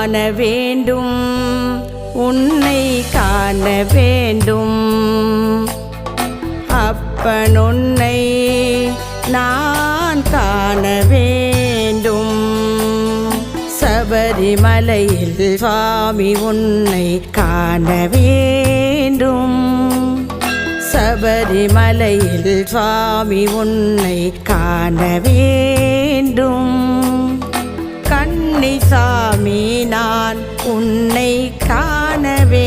காண வேண்டும். உன்னை காண வேண்டும். அப்பன் உன்னை நான் காண வேண்டும். சபரிமலையில் சுவாமி உன்னை காண வேண்டும். சபரிமலையில் சுவாமி உன்னை காண வேண்டும். கண்ணி சாமி நான் உன்னை காணவே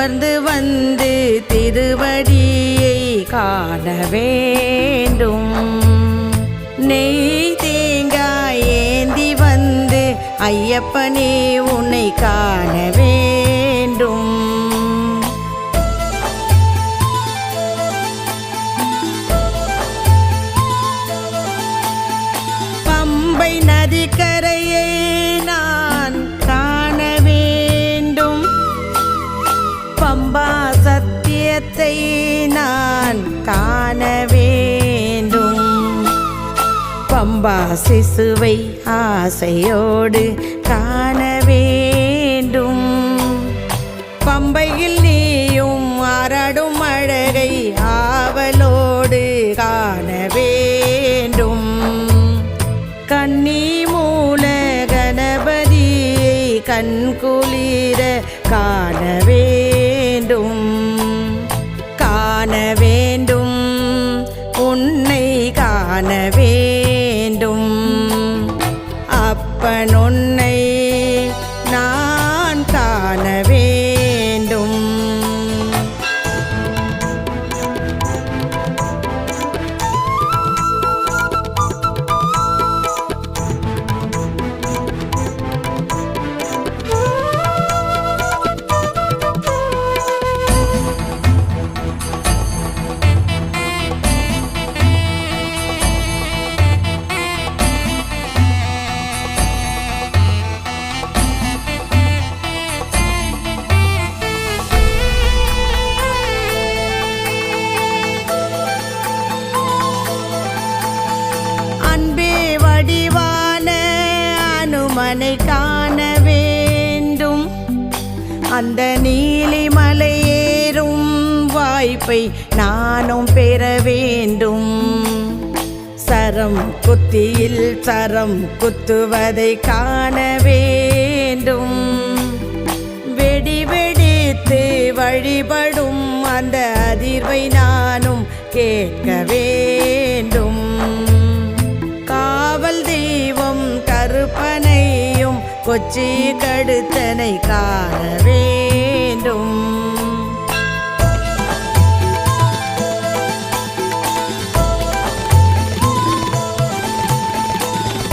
அமர்ந்து வந்து திருவடியை காண வேண்டும். நெய் தேங்காய் ஏந்தி வந்து ஐயப்பனே உன்னை காண வேண்டும். பாம்பா சிசுவை ஆசையோடு காண வேண்டும். பம்பையில் நீயும் அரடும் அழகை ஆவலோடு காண வேண்டும். கண்ணி மூல கணபதியை கண்குல அவனை காண வேண்டும். அந்த நீலிமலை ஏறும் வாய்ப்பை நானும் பெற வேண்டும். சரம் குத்தியில் சரம் குத்துவதை காண வேண்டும். வெடி வெடித்து வழிபடும் அந்த அதிர்வை நானும் கேட்க வேண்டும். கொச்சி கடுத்தனை காண வேண்டும்.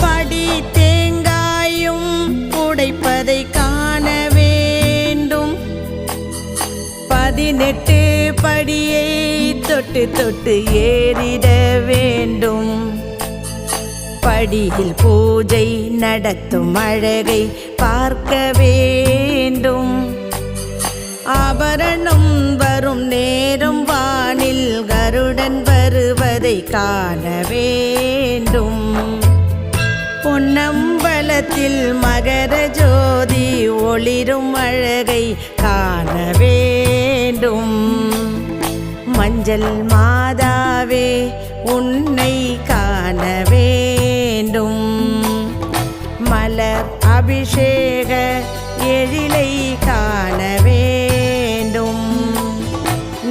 படி தேங்காயும் உடைப்பதை காண வேண்டும். பதினெட்டு படியை தொட்டு தொட்டு ஏறிட வேண்டும். படியில் பூஜை நடத்தும் அழகை பார்க்க வேண்டும். ஆபரணம் வரும் நேரம் வானில் கருடன் வருவதை காண வேண்டும். பொன்னம்பலத்தில் மகர ஜோதி ஒளிரும் அழகை காண வேண்டும். மஞ்சள் மாதாவே உன் அபிஷேக எழிலை காண வேண்டும்.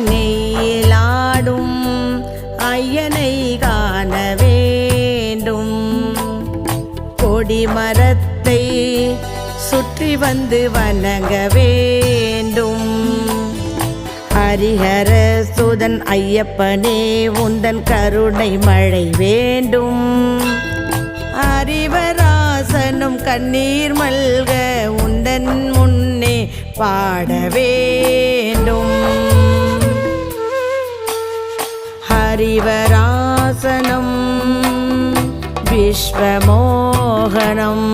நெய்யிலாடும் ஐயனை காண வேண்டும். கொடிமரத்தை சுற்றி வந்து வணங்க வேண்டும். ஹரிஹர சுதன் ஐயப்பனே உந்தன் கருணை மழை வேண்டும். அறிவராசனும் கண்ணீர் மல்க உந்தன் முன்னே பாட வேண்டும். ஹரிவராசனம் விஸ்வமோகனம்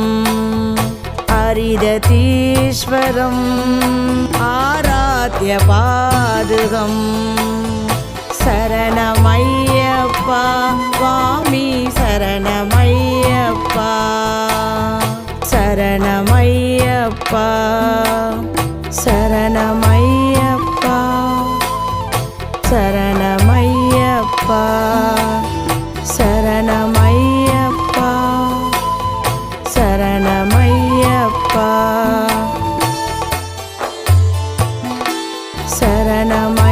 ஹரிததீஸ்வரம் ஆராத்திய பாதுகம். சரணமையப்பா சுவாமி சரணம் ஐயப்பா சரணமையப்பா சரணமையப்பா சரணமையப்பா சரணமையப்பா சரணம